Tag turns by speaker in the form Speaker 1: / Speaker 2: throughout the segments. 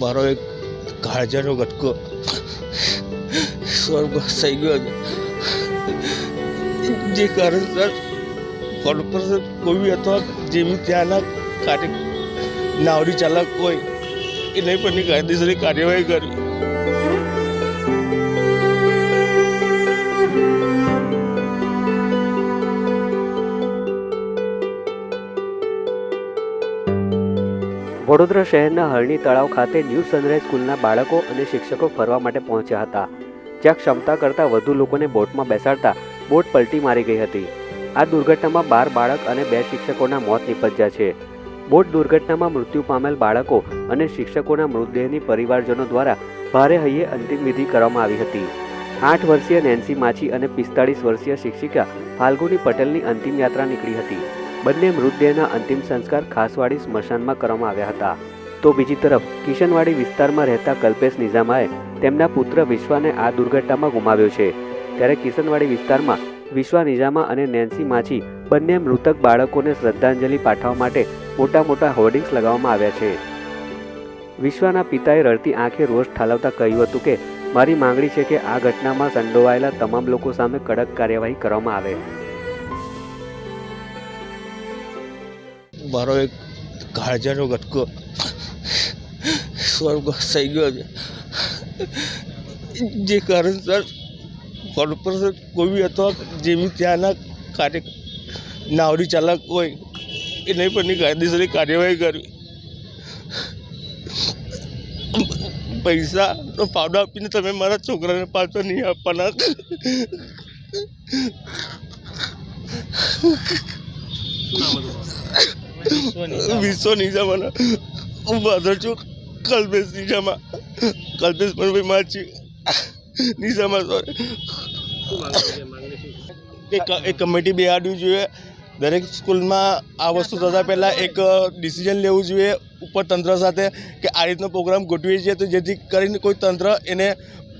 Speaker 1: મારો એક કાળજાનો ગટકો સ્વર્ગ થઈ ગયો છે. જે કારણસર કોર્પોરેશન કોઈ અથવા જેવી ત્યાંના કાર્ય, નાવડી ચાલક હોય એને પણ કાયદેસરની કાર્યવાહી કરવી.
Speaker 2: વડોદરા શહેરના હરણી તળાવ ખાતે ન્યૂ સનરાઈઝ સ્કૂલના બાળકો અને શિક્ષકો ફરવા માટે પહોંચ્યા હતા, જ્યાં ક્ષમતા કરતાં વધુ લોકોને બોટમાં બેસાડતા બોટ પલટી મારી ગઈ હતી. આ દુર્ઘટનામાં બાર બાળક અને બે શિક્ષકોના મોત નિપજ્યા છે. બોટ દુર્ઘટનામાં મૃત્યુ પામેલ બાળકો અને શિક્ષકોના મૃતદેહની પરિવારજનો દ્વારા ભારે હૈયે અંતિમ વિધિ કરવામાં આવી હતી. આઠ વર્ષીય નેન્સી માછી અને પિસ્તાળીસ વર્ષીય શિક્ષિકા ફાલ્ગુની પટેલની અંતિમ યાત્રા નીકળી હતી. બંને મૃતદેહના અંતિમ સંસ્કાર ખાસવાડી સ્મશાનમાં કરવામાં આવ્યા હતા. તો બીજી તરફ, કિશનવાડી વિસ્તારમાં રહેતા કલ્પેશ નિઝામાએ તેમના પુત્ર વિશ્વાને આ દુર્ઘટનામાં ગુમાવ્યો છે. ત્યારે કિશનવાડી વિસ્તારમાં વિશ્વા નિઝામા અને નેન્સી માછી બંને મૃતક બાળકોને શ્રદ્ધાંજલિ પાઠવવા માટે મોટા મોટા હોર્ડિંગ્સ લગાવવામાં આવ્યા છે. વિશ્વાના પિતાએ રડતી આંખે રોષ ઠાલવતા કહ્યું હતું કે, મારી માંગણી છે કે આ ઘટનામાં સંડોવાયેલા તમામ લોકો સામે કડક કાર્યવાહી કરવામાં આવે.
Speaker 1: મારો એક કાળજાનો ગટકો સ્વર્ગ થઈ ગયો છે. જે કારણસર કોર્પોરેશન કોઈ અથવા જેવી ત્યાંના કાર્ય, નાવડી ચાલક હોય, એને પણ કાયદેસરની કાર્યવાહી કરવી. પૈસાનો પાવડો આપીને તમે મારા છોકરાને પાછો નહીં આપવાના. વિશ્વ નિજામાના હું ફાધર છું કલ્પેશ નિજામા કલ્પેશ પણ માછી નિજામા એક એક કમિટી બેહાડવી જોઈએ. દરેક સ્કૂલમાં આ વસ્તુ થતાં પહેલાં એક ડિસિઝન લેવું જોઈએ ઉપર તંત્ર સાથે કે આ રીતનો પ્રોગ્રામ ગોઠવીએ છીએ તો જેથી કરીને કોઈ તંત્ર એને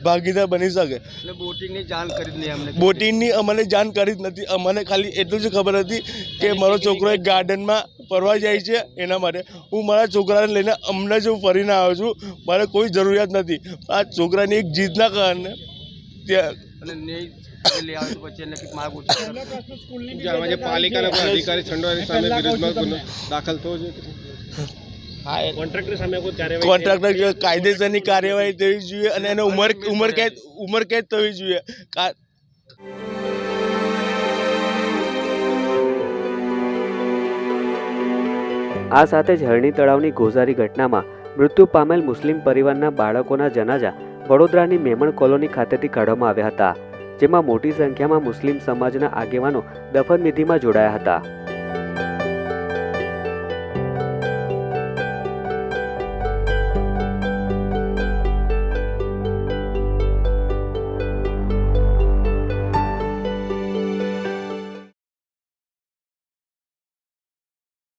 Speaker 1: ભાગીદાર બની શકે.
Speaker 3: એટલે બોટિંગની જાણ કરી અમને.
Speaker 1: બોટિંગની અમને જાણકારી જ નથી. અમને ખાલી એટલું જ ખબર હતી કે મારો છોકરો એક ગાર્ડનમાં ફરવા જાય છે એના માટે. હું મારા છોકરાને લઈને હમણાં જ હું ફરીને આવ્યો છું. મારે કોઈ જરૂરિયાત નથી. આ છોકરાની એક જીદના કારણે ત્યાં
Speaker 3: અને નહીં લઈ આવે તો પછી એને કંઈક માર્ગ ઉઠાવે.
Speaker 4: જે પાલિકાના અધિકારી સામે વિરુદ્ધમાં દાખલ થવો જોઈએ કોન્ટ્રાક્ટર સામે કોઈ કાર્યવાહી
Speaker 1: કોન્ટ્રાક્ટર કાયદેસરની કાર્યવાહી થવી જોઈએ અને એને ઉમર ઉંમર કેદ ઉંમર કેદ થવી જોઈએ.
Speaker 2: આ સાથે જ હરણી તળાવની ગોઝારી ઘટનામાં મૃત્યુ પામેલ મુસ્લિમ પરિવારના બાળકોના જનાજા વડોદરાની મેમણ કોલોની ખાતેથી કાઢવામાં આવ્યા હતા, જેમાં મોટી સંખ્યામાં મુસ્લિમ સમાજના આગેવાનો દફનવિધિમાં જોડાયા હતા.